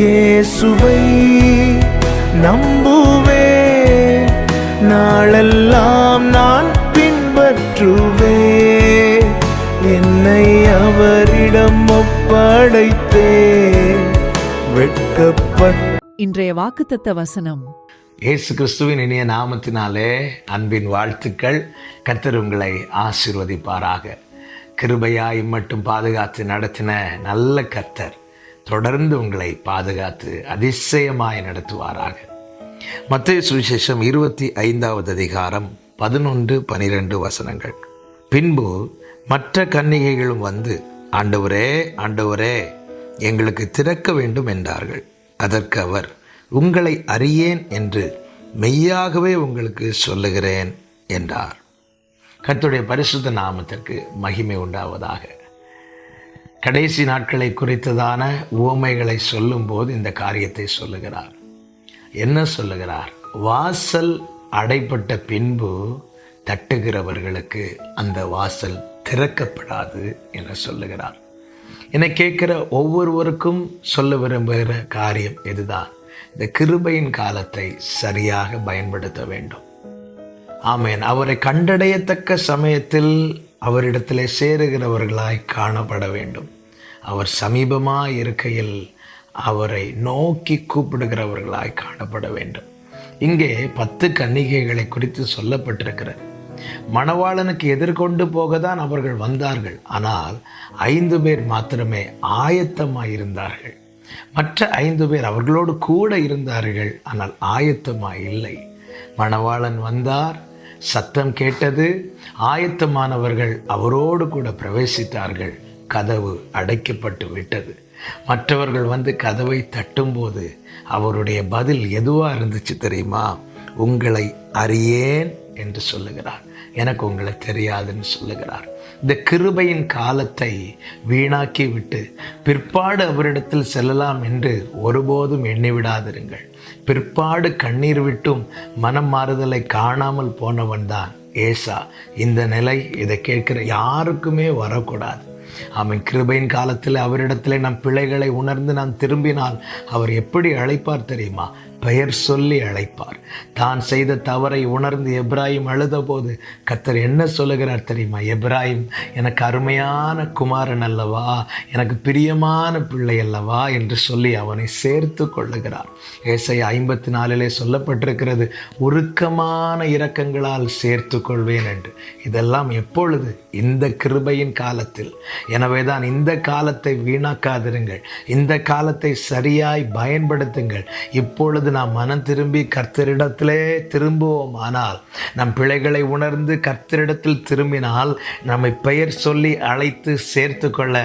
இயேசுவை நம்புவேன் நாளெல்லாம் நான் பின்பற்றுவேன் என்னை அவரிடம் ஒப்படைத்தேன். வெட்கப்பட்ட இன்றைய வாக்குத்தத்த வசனம். இயேசு கிறிஸ்துவின் இனிய நாமத்தினாலே அன்பின் வாழ்த்துக்கள். கர்த்தர் உங்களை ஆசீர்வதிப்பாராக. கிருபையாய் மட்டும் பாதுகாத்து நடத்தின நல்ல கர்த்தர். தொடர்ந்து உங்களை பாதுகாத்து அதிசயமாய் நடத்துவாராக. மத்திய சுவிசேஷம் இருபத்தி ஐந்தாவது அதிகாரம் பதினொன்று பனிரெண்டு வசனங்கள். பின்பு மற்ற கன்னிகைகளும் வந்து ஆண்டவரே ஆண்டவரே எங்களுக்கு திறக்க வேண்டும் என்றார்கள். அதற்கு அவர் உங்களை அறியேன் என்று மெய்யாகவே உங்களுக்கு சொல்லுகிறேன் என்றார். கத்துடைய பரிசுத்த நாமத்திற்கு மகிமை உண்டாவதாக. கடைசி நாட்களை குறித்ததான உவமைகளை சொல்லும்போது இந்த காரியத்தை சொல்லுகிறார். என்ன சொல்லுகிறார்? வாசல் அடைப்பட்ட பின்பு தட்டுகிறவர்களுக்கு அந்த வாசல் திறக்கப்படாது என சொல்லுகிறார். என்னை கேட்கிற ஒவ்வொருவருக்கும் சொல்ல விரும்புகிற காரியம் இதுதான். இந்த கிருபையின் காலத்தை சரியாக பயன்படுத்த வேண்டும். ஆமேன். அவரை கண்டடையத்தக்க சமயத்தில் அவரிடத்திலே சேருகிறவர்களாய் காணப்பட வேண்டும். அவர் சமீபமாக இருக்கையில் அவரை நோக்கி கூப்பிடுகிறவர்களாய் காணப்பட வேண்டும். இங்கே பத்து கன்னிகைகளை குறித்து சொல்லப்பட்டிருக்கிறது. மணவாளனுக்கு எதிர்கொண்டு போக தான் அவர்கள் வந்தார்கள். ஆனால் ஐந்து பேர் மாத்திரமே ஆயத்தமாக இருந்தார்கள் மற்ற ஐந்து பேர் அவர்களோடு கூட இருந்தார்கள். ஆனால் ஆயத்தமாக இல்லை மணவாளன் வந்தார். சத்தம் கேட்டது. ஆயத்தமானவர்கள் அவரோடு கூட பிரவேசித்தார்கள். கதவு அடைக்கப்பட்டு விட்டது. மற்றவர்கள் வந்து கதவை தட்டும்போது அவருடைய பதில் எதுவாக இருந்துச்சு தெரியுமா? உங்களை அறியேன். என்று சொல்லுகிறார். எனக்கு உங்களை தெரியாதுன்னு சொல்லுகிறார். இந்த கிருபையின் காலத்தை வீணாக்கி விட்டு பிற்பாடு அவரிடத்தில் செல்லலாம் என்று ஒருபோதும் எண்ணிவிடாதிருங்கள். பிற்பாடு கண்ணீர் விட்டும் மனம் மாறுதலை காணாமல் போனவன்தான் ஏசா. இந்த நிலை இதை கேட்கிற யாருக்குமே வரக்கூடாது. அவன் கிருபையின் காலத்தில் அவரிடத்தில் நம் பிழைகளை உணர்ந்து நாம் திரும்பினால் அவர் எப்படி அழைப்பார் தெரியுமா? பெயர் சொல்லி அழைப்பார். தான் செய்த தவறை உணர்ந்து எப்ராஹிம் அழுத போது என்ன சொல்லுகிறார் தெரியுமா? எப்ராஹிம் எனக்கு அருமையான குமாரன் அல்லவா? எனக்கு பிரியமான பிள்ளை அல்லவா? என்று சொல்லி அவனை சேர்த்து கொள்ளுகிறார். ஏசை ஐம்பத்தி நாலிலே சொல்லப்பட்டிருக்கிறது உருக்கமான இரக்கங்களால் சேர்த்து கொள்வேன் என்று. இதெல்லாம் எப்பொழுது? இந்த கிருபையின் காலத்தில். எனவே தான் இந்த காலத்தை வீணாக்காதிருங்கள். இந்த காலத்தை சரியாய் பயன்படுத்துங்கள். இப்பொழுது நாம் மனம் திரும்பி கர்த்தரிடத்திலே திரும்புவோம். ஆனால் நம் பிழைகளை உணர்ந்து கர்த்தரிடத்தில் திரும்பினால் நம்மை பெயர் சொல்லி அழைத்து சேர்த்து கொள்ள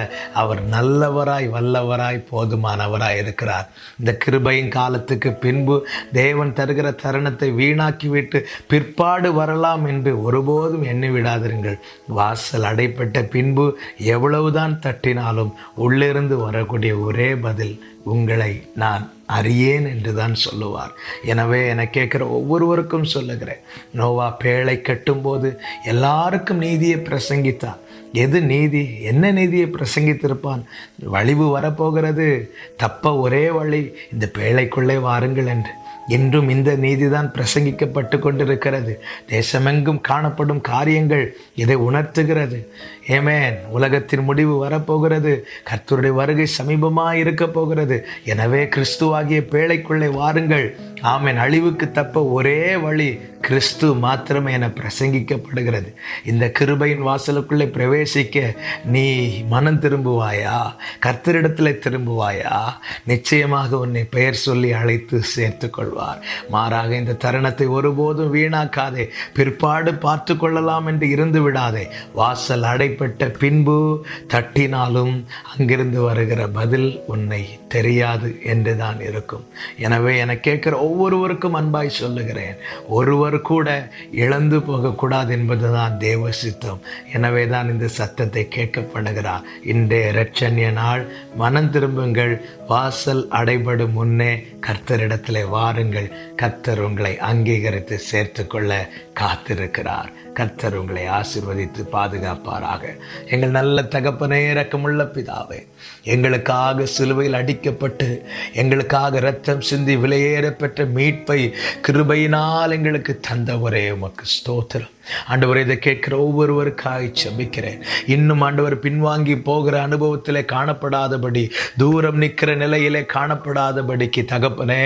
அவர் நல்லவராய் வல்லவராய் போதுமானவராய் இருக்கிறார். இந்த கிருபையின் காலத்துக்கு பின்பு தேவன் தருகிற தருணத்தை வீணாக்கிவிட்டு பிற்பாடு வரலாம் என்று ஒருபோதும் எண்ணி விடாதிருங்கள். வாசல் அடைப்பட்ட பின்பு எவ்வளவுதான் தட்டினாலும் உள்ளிருந்து வரக்கூடிய ஒரே பதில் உங்களை நான் அறியேன் என்று தான் சொல்லுவார். எனவே என கேட்குற ஒவ்வொருவருக்கும் சொல்லுகிறேன். நோவா பேழை கட்டும்போது எல்லாருக்கும் நீதியை பிரசங்கித்தான். எது நீதி? என்ன நீதியை பிரசங்கித்திருப்பான்? வழிவு வரப்போகிறது. தப்ப ஒரே வழி இந்த பேழைக்குள்ளே வாருங்கள் என்று. இன்றும் இந்த நீதிதான் பிரசங்கிக்கப்பட்டு கொண்டிருக்கிறது. தேசமெங்கும் காணப்படும் காரியங்கள் இதை உணர்த்துகிறது. ஏமேன் உலகத்தின் முடிவு வரப்போகிறது. கர்த்தருடைய வருகை சமீபமாக இருக்க போகிறது. எனவே கிறிஸ்துவாகிய பேழைக்குள்ளே வாருங்கள். ஆமேன். அழிவுக்கு தப்ப ஒரே வழி கிறிஸ்து மாத்திரமே என பிரசங்கிக்கப்படுகிறது. இந்த கிருபையின் வாசலுக்குள்ளே பிரவேசிக்க நீ மனம் திரும்புவாயா? கர்த்தரிடத்தில் திரும்புவாயா? நிச்சயமாக உன்னை பெயர் சொல்லி அழைத்து சேர்த்து கொள்வார் மாறாக இந்த தருணத்தை ஒருபோதும் வீணாக்காதே. பிற்பாடு பார்த்து கொள்ளலாம் என்று இருந்து விடாதே. வாசல் அடை அடைபட்ட பின்பு தட்டினாலும் அங்கிருந்து வருகிற பதில் உன்னை தெரியாது என்று தான் இருக்கும். எனவே என கேட்கிற ஒவ்வொருவருக்கும் அன்பாய் சொல்லுகிறேன் ஒருவர் கூட இழந்து போகக்கூடாது என்பதுதான் தேவ சித்தம். எனவே தான் இந்த சத்தத்தை கேட்கப்படுகிறார். இன்றைய இரட்சண்ய நாள் மனம் திரும்புங்கள் வாசல் அடைபடும் முன்னே கர்த்தரிடத்திலே வாருங்கள். கர்த்தர் உங்களை அங்கீகரித்து சேர்த்து கொள்ள காத்திருக்கிறார். கர்த்தர் உங்களை ஆசிர்வதித்து பாதுகாப்பாராக எங்கள் நல்ல தகப்பனே இறக்கமுள்ள பிதாவே. எங்களுக்காக சிலுவையில் அடிக்கப்பட்டு எங்களுக்காக இரத்தம் சிந்தி விலையேற பெற்ற மீட்பை கிருபையினால் எங்களுக்கு தந்த ஒரே உமக்கு ஸ்தோத்திரம். ஆண்டவர் இதை கேட்கிற ஒவ்வொருவருக்காக செபிக்கிறேன். இன்னும் ஆண்டவர் பின்வாங்கி போகிற அனுபவத்திலே காணப்படாதபடி தூரம் நிற்கிற நிலையிலே காணப்படாதபடிக்கு தகப்பனே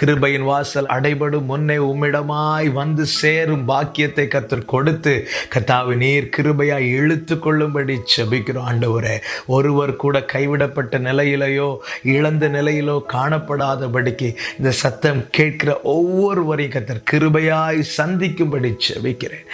கிருபையின் வாசல் அடைபடும் முன்னே உம்மிடமாய் வந்து சேரும் பாக்கியத்தை கத்தர் கொடுத்து கத்தாவி நீர் கிருபையாய் இழுத்து கொள்ளும்படி செபிக்கிறோம் ஆண்டவரே. ஒருவர் கூட கைவிடப்பட்ட நிலையிலையோ இழந்த நிலையிலோ காணப்படாதபடிக்கு இந்த சத்தம் கேட்கிற ஒவ்வொருவரையும் கத்தர் கிருபையாய் சந்திக்கும்படி செபிக்கிறேன்.